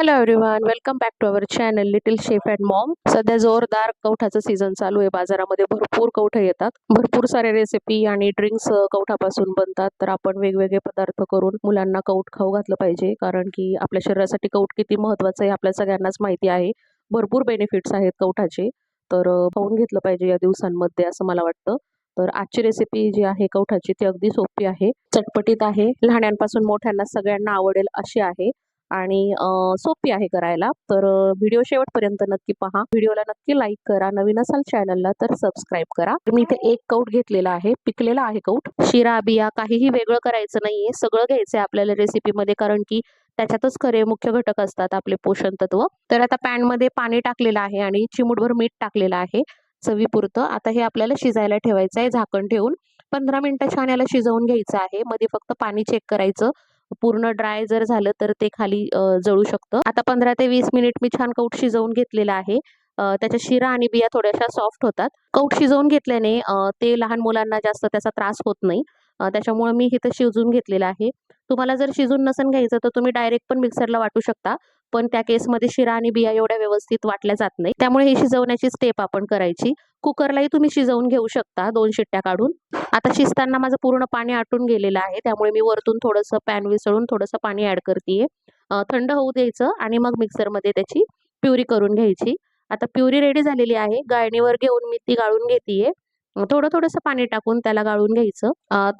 Hello everyone welcome back to our channel little chef and mom सध्या जोरदार कवठाचा season चालू आहे. बाजारामध्ये भरपूर कवठे येतात. भरपूर सारे रेसिपी आणि ड्रिंक्स कवठापासून बनतात. तर आपण वेगवेगळे पदार्थ करून मुलांना कौट खाऊ घातलं पाहिजे. कारण की आपल्या शरीरासाठी कवठ किती महत्वाचं आहे आपल्या सगळ्यांनाच माहिती आहे. भरपूर बेनिफिट्स आहेत कवठाचे. तर पाहून घेतलं पाहिजे या दिवसांमध्ये असं मला वाटतं. तर आजची रेसिपी जी आहे कवठाची ती अगदी सोपी आहे. चटपटीत आहे. लहान्यांपासून मोठ्यांना सगळ्यांना आवडेल अशी आहे. आणि सोपी आहे करायला. तर व्हिडिओ शेवटपर्यंत नक्की पहा. व्हिडिओला नक्की लाईक करा. नवीन असाल चॅनलला तर सबस्क्राईब करा. मी इथे एक कौट घेतलेला आहे. पिकलेला आहे कौट. शिरा बिया काहीही वेगळं करायचं नाहीये. सगळं घ्यायचं आहे आपल्याला रेसिपीमध्ये कारण की त्याच्यातच खरे मुख्य घटक असतात आपले पोषण तत्व तर आता पॅनमध्ये पाणी टाकलेलं आहे आणि चिमूटभर मीठ टाकलेलं आहे चवीपुरतं. आता हे आपल्याला शिजायला ठेवायचं आहे झाकण ठेवून. पंधरा मिनिटं छान याला शिजवून घ्यायचं आहे. मध्ये फक्त पाणी चेक करायचं. पूर्ण ड्राय जर झालं तर ते खाली जळू शकतं. आता पंधरा ते वीस मिनिट मी छान कौट शिजवून घेतलेला आहे. त्याच्या शिरा आणि बिया थोड्याशा सॉफ्ट होतात. कौट शिजवून घेतल्याने ते लहान मुलांना जास्त त्याचा त्रास होत नाही. त्याच्यामुळे मी इथं शिजवून घेतलेलं आहे. तुम्हाला जर शिजून नसेल घ्यायचं तर तुम्ही डायरेक्ट पण मिक्सरला वाटू शकता. पण त्या केसमध्ये शिरा आणि बिया एवढ्या व्यवस्थित वाटल्या जात नाही. त्यामुळे हे शिजवण्याची स्टेप आपण करायची. कुकरलाही तुम्ही शिजवून घेऊ शकता दोन शिट्ट्या काढून. आता शिजताना माझं पूर्ण पाणी आटून गेलेलं आहे. त्यामुळे मी वरतून थोडंसं पॅन विसळून थोडंसं पाणी ॲड करते थंड होऊ द्यायचं आणि मग मिक्सरमध्ये त्याची प्युरी करून घ्यायची. आता प्युरी रेडी झालेली आहे. गाळणीवर घेऊन मी ती गाळून घेते थोडं थोडंसं पाणी टाकून त्याला गाळून घ्यायचं.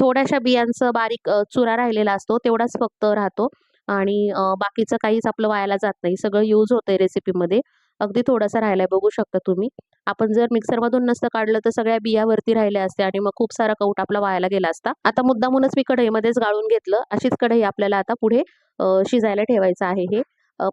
थोड्याशा बियांचं बारीक चुरा राहिलेला असतो. तेवढाच फक्त राहतो. आणि बाकीचं काहीच आपलं वायाला जात नाही. सगळं यूज होतंय रेसिपीमध्ये अगदी थोडासा राहिलाय बघू शकता तुम्ही. आपण जर मिक्सरमधून नसतं काढलं तर सगळ्या बियावरती राहिल्या असत्या आणि मग खूप सारा कौट आपला वायाला गेला असता. आता मुद्दामूनच मी कढईमध्येच गाळून घेतलं. अशीच कढई आपल्याला आता पुढे शिजायला ठेवायचं आहे हे.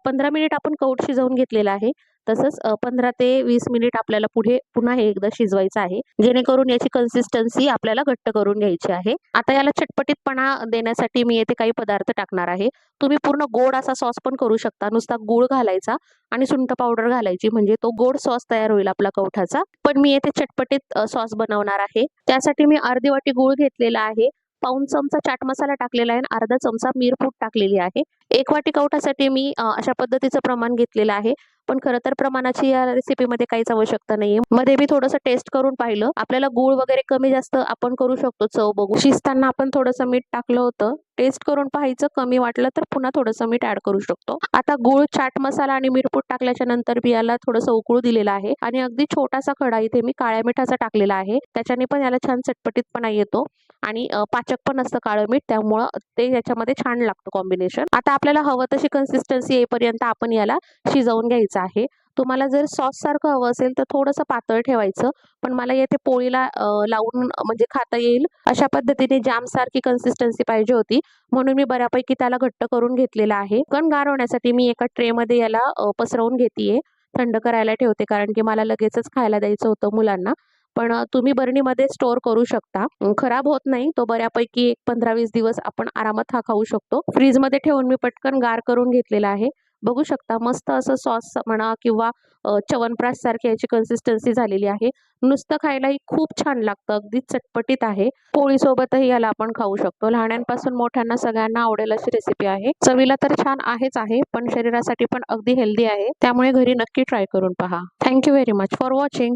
पंधरा मिनिट आपण कौट शिजवून घेतलेला आहे. तसंच पंधरा ते वीस मिनिट आपल्याला पुढे पुन्हा हे एकदा शिजवायचं आहे. जेणेकरून याची कन्सिस्टन्सी आपल्याला घट्ट करून घ्यायची आहे. आता याला चटपटीतपणा देण्यासाठी मी येथे काही पदार्थ टाकणार आहे. तुम्ही पूर्ण गोड असा सॉस पण करू शकता. नुसता गूळ घालायचा आणि सुंठ पावडर घालायची. म्हणजे तो गोड सॉस तयार होईल आपला कवठाचा. पण मी येथे चटपटीत सॉस बनवणार आहे. त्यासाठी मी अर्धी वाटी गूळ घेतलेला आहे. पाऊन चमचा चाट मसाला टाकलेला आहे आणि अर्धा चमचा मिरपूड टाकलेली आहे. एक वाटी कवठासाठी मी अशा पद्धतीचं प्रमाण घेतलेलं आहे. पण खरं तर प्रमाणाची या रेसिपीमध्ये काहीच आवश्यकता नाहीये. मध्ये मी थोडंसं टेस्ट करून पाहिलं. आपल्याला गूळ वगैरे कमी जास्त आपण करू शकतो चव बघू. शिजताना आपण थोडंसं मीठ टाकलं होतं. टेस्ट करून पाहायचं. कमी वाटलं तर पुन्हा थोडंसं मीठ ऍड करू शकतो. आता गूळ चाट मसाला आणि मिरपूट टाकल्याच्या नंतर मी याला थोडंसं उकळू दिलेलं आहे. आणि अगदी छोटासा खडा इथे मी काळ्या मिठाचा टाकलेला आहे. त्याच्याने पण याला छान चटपटीतपणा येतो. आणि पाचक पण असतं काळं मीठ. त्यामुळं ते याच्यामध्ये छान लागतं कॉम्बिनेशन आता आपल्याला हवं तशी कन्सिस्टन्सी येईपर्यंत आपण याला शिजवून घ्यायचं आहे. तुम्हाला जर सॉस सारखं हवं असेल तर थोडंसं पातळ ठेवायचं. पण मला येथे पोळीला लावून म्हणजे खाता येईल. अशा पद्धतीने जाम सारखी कन्सिस्टन्सी पाहिजे होती. म्हणून मी बऱ्यापैकी त्याला घट्ट करून घेतलेला आहे. कण गार होण्यासाठी मी एका ट्रे मध्ये याला पसरवून घेतेय. थंड करायला ठेवते कारण की मला लगेचच खायला द्यायचं होतं मुलांना. पण तुम्ही बरणीमध्ये स्टोअर करू शकता. खराब होत नाही. तो बऱ्यापैकी एक पंधरा वीस दिवस आपण आरामात हा खाऊ शकतो. फ्रीजमध्ये ठेवून मी पटकन गार करून घेतलेला आहे. बघू शकता. मस्त असं सॉस म्हणा किंवा चवनप्राश सारखी याची कन्सिस्टन्सी झालेली आहे. नुसतं खायलाही खूप छान लागतं. अगदी चटपटीत आहे. पोळीसोबतही याला आपण खाऊ शकतो. लहाण्यांपासून मोठ्यांना सगळ्यांना आवडेल अशी रेसिपी आहे. चवीला तर छान आहेच आहे पण शरीरासाठी पण अगदी हेल्दी आहे. त्यामुळे घरी नक्की ट्राय करून पहा. Thank you very much for watching